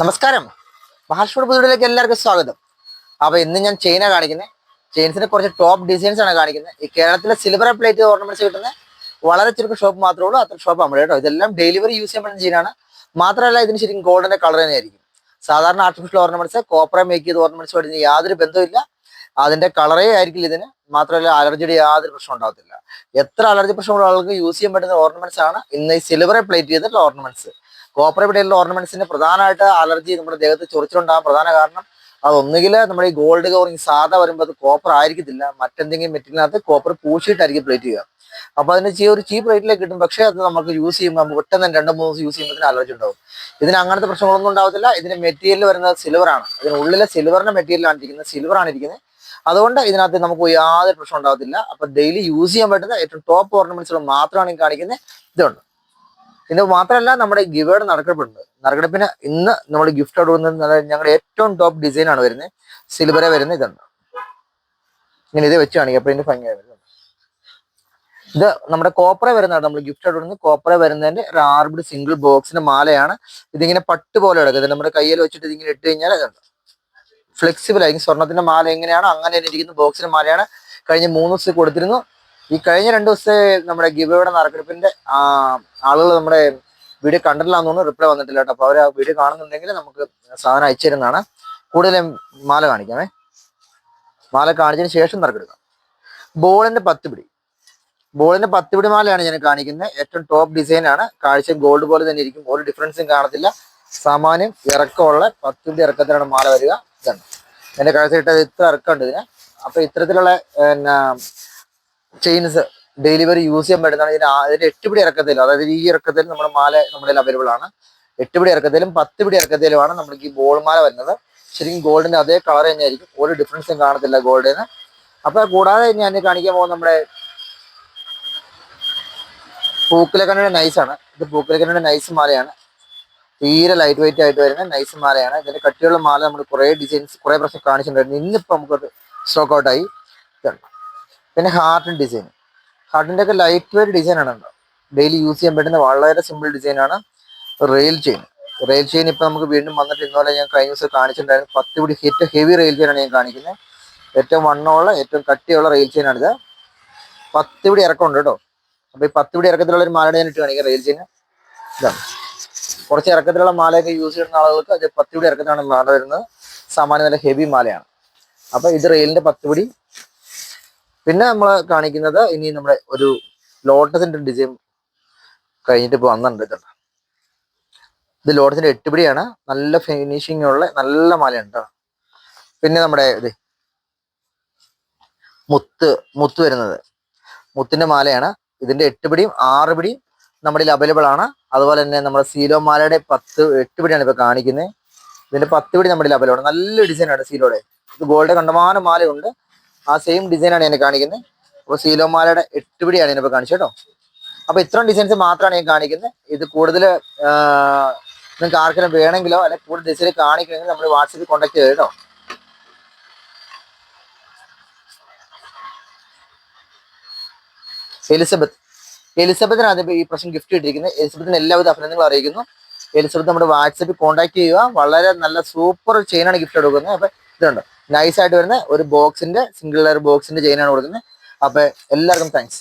നമസ്കാരം. മഹാഷ്മോട് പുതുവിലേക്ക് എല്ലാവർക്കും സ്വാഗതം. അപ്പൊ ഇന്ന് ഞാൻ ചെയിന കാണിക്കുന്നത് ചെയിൻസിന്റെ കുറച്ച് ടോപ്പ് ഡിസൈൻസ് ആണ് കാണിക്കുന്നത് ഈ കേരളത്തിലെ സിൽവർ പ്ലേറ്റ് ഓർണമെന്റ്സ് കിട്ടുന്ന വളരെ ചുരുക്കം ഷോപ്പ് മാത്രമേ ഉള്ളൂ. അത്ര ഷോപ്പ് നമ്മുടെ കേട്ടോ. ഇതെല്ലാം ഡെലിവറി യൂസ് ചെയ്യാൻ പറ്റുന്ന ചെയിനാണ്. മാത്രമല്ല ഇതിന് ശരിക്കും ഗോൾഡിന്റെ കളർ തന്നെയായിരിക്കും സാധാരണ ആർട്ടിഫിഷ്യൽ ഓർണമെന്റ്സ് കോപ്പറ മേക്ക് ചെയ്ത ഓർണമെന്റ്സ് ഇതിന് യാതൊരു ബന്ധവുമില്ല അതിന്റെ കളറേ ആയിരിക്കില്ല ഇതിന്. മാത്രമല്ല അലർജിയുടെ യാതൊരു പ്രശ്നം ഉണ്ടാകത്തില്ല എത്ര അലർജി പ്രശ്നമുള്ള ആൾക്ക് യൂസ് ചെയ്യാൻ പറ്റുന്ന ഓർണമെന്റ്സ് ആണ് ഇന്ന് ഈ സിൽവറെ പ്ലേറ്റ് ചെയ്തിട്ടുള്ള ഓർണമെന്റ്സ് കോപ്പർ ഇവിടെയുള്ള ഓർണമെന്റ്സിന് പ്രധാനമായിട്ട് അലർജി നമ്മുടെ ദേഹത്ത് ചൊറിച്ചിലുണ്ടാകാൻ പ്രധാന കാരണം. അത് ഒന്നുകിൽ നമ്മുടെ ഈ ഗോൾഡ് കവറിങ് സാധാ വരുമ്പോൾ അത് കോപ്പർ ആയിരിക്കത്തില്ല. മറ്റെന്തെങ്കിലും മെറ്റീരിയലിനകത്ത് കോപ്പർ പൂശിയിട്ടായിരിക്കും പ്ലേറ്റ് ചെയ്യുക. അപ്പോൾ അതിന് ചീ ഒരു ചീപ്പ് റേറ്റിലേക്ക് കിട്ടും. പക്ഷേ അത് നമുക്ക് യൂസ് ചെയ്യുമ്പോൾ നമുക്ക് പെട്ടെന്ന് രണ്ട് മൂന്ന് ദിവസം യൂസ് ചെയ്യുമ്പോൾ അലർജി ഉണ്ടാവും. ഇതിന് അങ്ങനത്തെ പ്രശ്നങ്ങളൊന്നും ഉണ്ടാവത്തില്ല. ഇതിന്റെ മെറ്റീരിയൽ വരുന്നത് സിൽവർ ആണ്. ഇതിനുള്ളിലെ സിൽവറിന്റെ മെറ്റീരിയൽ ആണ് ഇരിക്കുന്നത്. സിൽവർ ആണ് ഇരിക്കുന്നത്. അതുകൊണ്ട് ഇതിനകത്ത് നമുക്ക് യാതൊരു പ്രശ്നം ഉണ്ടാവത്തില്ല. അപ്പൊ ഡെയിലി യൂസ് ചെയ്യാൻ പറ്റുന്ന ഏറ്റവും ടോപ്പ് ഓർണമെന്റ്സുകൾ മാത്രമാണ് ഈ കാണിക്കുന്നത്. ഇതുണ്ട്. ഇത് മാത്രമല്ല നമ്മുടെ ഗിവേഡ് നറുക്കെടുപ്പുണ്ട് നറുക്കെടുപ്പിന് ഇന്ന് നമ്മൾ ഗിഫ്റ്റ് കൊടുക്കുന്നത് ഞങ്ങളുടെ ഏറ്റവും ടോപ്പ് ഡിസൈൻ ആണ് വരുന്നത് സിൽവറെ വരുന്നത് ഇതുണ്ട് ഇങ്ങനെ ഇത് വെച്ച് കാണിക്കും. അപ്പൊ ഇതിന്റെ ഭംഗിയായി വരുന്നത് ഇത് നമ്മുടെ കോപ്പറ വരുന്നതാണ് നമ്മൾ ഗിഫ്റ്റ് കൊടുക്കുന്നത്. കോപ്പറ വരുന്നതിന്റെ ആർബിഡ് സിംഗിൾ ബോക്സിന്റെ മാലയാണ്. ഇതിങ്ങനെ പട്ട് പോലെ കിടക്കുന്നത്. നമ്മുടെ കയ്യിൽ വെച്ചിട്ട് ഇതിങ്ങനെ ഇട്ട് കഴിഞ്ഞാൽ അതുണ്ട് ഫ്ലെക്സിബിൾ ആയിരിക്കും. സ്വർണത്തിന്റെ മാല എങ്ങനെയാണോ അങ്ങനെ ഇരിക്കുന്ന ബോക്സിന്റെ മാലയാണ്. കഴിഞ്ഞ മൂന്ന് ദിവസം കൊടുത്തിരുന്നു. ഈ കഴിഞ്ഞ രണ്ട് ദിവസത്തെ നമ്മുടെ ഗിവയുടെ നറുക്കെടുപ്പിന്റെ ആളുകൾ നമ്മുടെ വീഡിയോ കണ്ടിട്ടില്ലാന്ന് തോന്നുന്നു. റിപ്ലൈ വന്നിട്ടില്ല കേട്ടോ. അപ്പൊ അവർ ആ വീഡിയോ കാണുന്നുണ്ടെങ്കിൽ നമുക്ക് സാധനം അയച്ചു തരുന്നതാണ്. കൂടുതലും മാല കാണിക്കാമേ. മാല കാണിച്ചതിന് ശേഷം നറുക്കെടുക്കാം. ബോളിന്റെ പത്ത് പിടി. ബോളിന്റെ പത്ത് പിടി മാലയാണ് ഞാൻ കാണിക്കുന്നത്. ഏറ്റവും ടോപ്പ് ഡിസൈൻ ആണ്. കാഴ്ച ഗോൾഡ് പോലെ തന്നെ ഇരിക്കും. ഒരു ഡിഫറൻസും കാണത്തില്ല. സാമാന്യം ഇറക്കമുള്ള പത്ത് പിടി ഇറക്കത്തിലാണ് മാല വരിക. ഇതാണ്. എന്റെ കാഴ്ച ഇട്ടത് ഇത്ര ഇറക്കമുണ്ട് ഇതിന്. അപ്പൊ ഇത്തരത്തിലുള്ള ചെയിൻസ് ഡെലിവറി യൂസ് ചെയ്യാൻ പറ്റുന്നതാണ്. ഇതിന് അതിന്റെ എട്ടുപിടി എട്ട് പിടി ഇറക്കത്തിൽ അതായത് ഈ ഇറക്കത്തിൽ നമ്മുടെ മാല നമ്മുടെ അവൈലബിൾ ആണ്. എട്ട് പിടി ഇറക്കത്തിലും പത്ത് പിടി ഇറക്കത്തിലുമാണ് നമ്മൾക്ക് ഈ ബോൾ മാല വരുന്നത്. ശരിക്കും ഗോൾഡിന്റെ അതേ കളർ തന്നെയായിരിക്കും. ഒരു ഡിഫറൻസും കാണത്തില്ല ഗോൾഡിന് അപ്പൊ കൂടാതെ ഞാൻ കാണിക്കാൻ പോകുന്ന നമ്മുടെ പൂക്കിലക്കണ്ണിയുടെ നൈസ് ആണ്. ഇത് പൂക്കിലക്കണ്ണിയുടെ നൈസ് മാലയാണ്. തീരെ ലൈറ്റ് വെയിറ്റ് ആയിട്ട് വരുന്ന നൈസ് മാലയാണ്. ഇതിന്റെ കട്ടിയുള്ള മാല നമ്മൾ കുറെ ഡിസൈൻസ് കുറെ പ്രശ്നം കാണിച്ചിട്ടുണ്ടായിരുന്നു. ഇന്നിപ്പോ നമുക്കത് സ്റ്റോക്ക് ഔട്ടായി ഇതുണ്ട്. പിന്നെ ഹാർട്ടിൻ ഡിസൈൻ ഹാർട്ടിന്റെ ഒക്കെ ലൈറ്റ് വെയർ ഡിസൈനാണ് ആണ് ഡെയിലി യൂസ് ചെയ്യാൻ പറ്റുന്ന വളരെ സിമ്പിൾ ഡിസൈനാണ് റെയിൽ ചെയിൻ റെയിൽ ചെയിൻ ഇപ്പം നമുക്ക് വീണ്ടും വന്നിട്ട് ഇന്നലെ ഞാൻ കഴിഞ്ഞ ദിവസം കാണിച്ചിട്ടുണ്ടായിരുന്നു. പത്ത് പിടി ഏറ്റവും ഹെവി റെയിൽ ചെയിൻ ആണ് ഞാൻ കാണിക്കുന്നത്. ഏറ്റവും വണ്ണമുള്ള ഏറ്റവും കട്ടിയുള്ള റെയിൽ ചെയിൻ ആണിത്. പത്ത് പിടി ഇറക്കമുണ്ട് കേട്ടോ. അപ്പോൾ ഈ പത്ത് പിടി ഇറക്കത്തിലുള്ള ഒരു മാലയുടെ ഞാൻ ഇട്ട് കാണിക്കാം റെയിൽ ചെയിൻ ഇതാണ് കുറച്ച് ഇറക്കത്തിലുള്ള മാലയൊക്കെ യൂസ് ചെയ്യുന്ന ആളുകൾക്ക് അത് പത്ത് പിടി ഇറക്കത്തിലാണ് മാല വരുന്നത്. സാമാന്യം നല്ല ഹെവി മാലയാണ്. അപ്പോൾ ഇത് റെയിലിന്റെ പത്ത് പിടി പിന്നെ നമ്മൾ കാണിക്കുന്നത് ഇനി നമ്മുടെ ഒരു ലോട്ടസിന്റെ ഡിസൈൻ കഴിഞ്ഞിട്ട് ഇപ്പൊ വന്നിട്ടുണ്ട് ഇതുണ്ട് ഇത് ലോട്ടസിന്റെ എട്ടുപിടിയാണ്. നല്ല ഫിനിഷിംഗ് ഉള്ള നല്ല മലയുണ്ട് പിന്നെ നമ്മുടെ ഇത് മുത്ത് മുത്ത് വരുന്നത്. മുത്തിന്റെ മാലയാണ്. ഇതിന്റെ എട്ട് പിടിയും ആറ് പിടിയും നമ്മുടെ അവൈലബിൾ ആണ്. അതുപോലെ തന്നെ നമ്മുടെ സീലോ മാലയുടെ പത്ത് എട്ട് പിടിയാണ് ഇപ്പൊ കാണിക്കുന്നത്. ഇതിന്റെ പത്ത് പിടി നമ്മുടെ അവൈലബിൾ ആണ്. നല്ല ഡിസൈനാണ് സീലോടെ ഇത് ഗോൾഡ് കണ്ടമാനം മാലയുണ്ട്. ആ സെയിം ആണ് ഞാൻ കാണിക്കുന്നത് അപ്പോൾ സീലോമാലയുടെ എട്ട് പിടിയാണ് ഇപ്പൊ കാണിച്ചത് കേട്ടോ. അപ്പോൾ ഇത്രയും ഡിസൈൻസ് മാത്രമാണ് ഞാൻ കാണിക്കുന്നത് ഇത് കൂടുതൽ നിങ്ങൾക്ക് ആർക്കെങ്കിലും വേണമെങ്കിലോ അല്ലെങ്കിൽ കൂടുതൽ ഡിസൈൻ കാണിക്കണമെങ്കിൽ നമ്മൾ വാട്സപ്പിൽ കോൺടാക്ട് ചെയ്ത് കേട്ടോ. എലിസബത്ത്. എലിസബത്തിനാണ് ഈ പ്രശ്നം ഗിഫ്റ്റ് ഇട്ടിരിക്കുന്നത് എലിസബത്തിന് എല്ലാവിധ അഭിനന്ദനങ്ങളും അറിയിക്കുന്നു. എലിസബത്ത് നമ്മുടെ വാട്സപ്പിൽ കോൺടാക്ട് ചെയ്യുക. വളരെ നല്ല സൂപ്പർ ചെയിനാണ് ഗിഫ്റ്റ് കൊടുക്കുന്നത് അപ്പൊ ഇതുണ്ട്? നൈസ് ആയിട്ട് വരുന്ന ഒരു ബോക്സിന്റെ സിംഗിൾ ലെയർ ബോക്സിന്റെ ചെയിനാണ് കൊടുക്കുന്നത്. അപ്പൊ എല്ലാവർക്കും താങ്ക്സ്